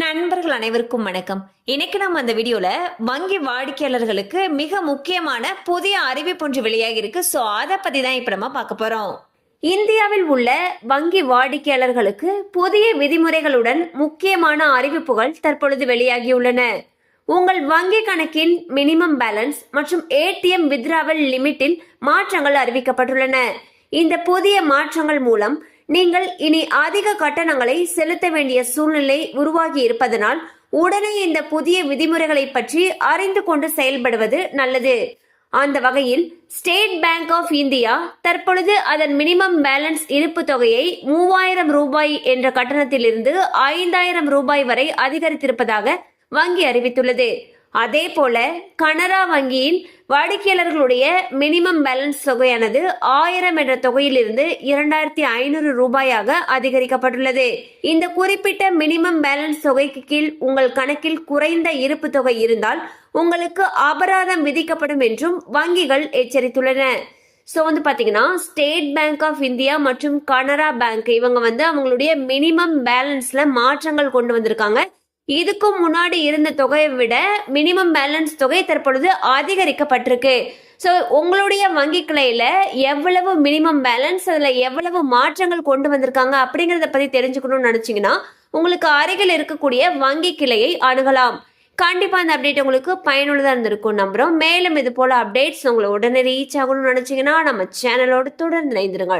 நண்பர்கள் அனைவருக்கும் வணக்கம். இன்னைக்கு நம்ம அந்த வீடியோல வங்கி வாடிக்கையாளர்களுக்கு மிக முக்கியமான புதிய அறிவிப்பு ஒன்று வெளியாகி இருக்கு. ஸோ அதை பத்தி தான் இப்ப நம்ம பார்க்க போறோம். இந்தியாவில் உள்ள வங்கி வாடிக்கையாளர்களுக்கு புதிய விதிமுறைகளுடன் முக்கியமான அறிவிப்புகள் தற்பொழுது வெளியாகியுள்ளன. உங்கள் வங்கி கணக்கின் மினிமம் பேலன்ஸ் மற்றும் ஏடிஎம் வித்ராவல் லிமிட்டில் மாற்றங்கள் அறிவிக்கப்பட்டுள்ளன. இந்த புதிய மாற்றங்கள் மூலம் நீங்கள் இனி அதிக கட்டணங்களை செலுத்த வேண்டிய சூழ்நிலை உருவாகி இருப்பதனால் உடனே இந்த புதிய விதிமுறைகளை பற்றி அறிந்து கொண்டு செயல்படுவது நல்லது. அந்த வகையில் ஸ்டேட் பேங்க் ஆஃப் இந்தியா தற்பொழுது அதன் மினிமம் பேலன்ஸ் இருப்பு தொகையை மூவாயிரம் ரூபாய் என்ற கட்டணத்திலிருந்து ஐந்தாயிரம் ரூபாய் வரை அதிகரித்திருப்பதாக வங்கி அறிவித்துள்ளது. அதே போல கனரா வங்கியின் வாடிக்கையாளர்களுடைய மினிமம் பேலன்ஸ் தொகையானது ஆயிரம் என்ற தொகையிலிருந்து இரண்டாயிரத்தி ஐநூறு ரூபாயாக அதிகரிக்கப்பட்டுள்ளது. இந்த குறிப்பிட்ட மினிமம் பேலன்ஸ் தொகைக்கு கீழ் உங்கள் கணக்கில் குறைந்த இருப்பு தொகை இருந்தால் உங்களுக்கு அபராதம் விதிக்கப்படும் என்றும் வங்கிகள் எச்சரித்துள்ளன. ஸோ வந்து பார்த்தீங்கன்னா ஸ்டேட் பேங்க் ஆஃப் இந்தியா மற்றும் கனரா பேங்க் இவங்க வந்து அவங்களுடைய மினிமம் பேலன்ஸில் மாற்றங்கள் கொண்டு வந்திருக்காங்க. இதுக்கும் முன்னாடி இருந்த தொகையை விட மினிமம் பேலன்ஸ் தொகை தற்பொழுது அதிகரிக்கப்பட்டிருக்கு. ஸோ உங்களுடைய வங்கி கிளையில எவ்வளவு மினிமம் பேலன்ஸ் அதில் எவ்வளவு மாற்றங்கள் கொண்டு வந்திருக்காங்க அப்படிங்கிறத பற்றி தெரிஞ்சுக்கணும்னு நினச்சிங்கன்னா உங்களுக்கு அருகில் இருக்கக்கூடிய வங்கி கிளையை அணுகலாம். கண்டிப்பாக அந்த அப்டேட் உங்களுக்கு பயனுள்ளதாக இருந்திருக்கும் நம்புகிறோம் மேலும் இது போல் அப்டேட்ஸ் உங்களை உடனே ரீச் ஆகணும்னு நினச்சிங்கன்னா நம்ம சேனலோடு தொடர்ந்து இணைந்திருங்கள்.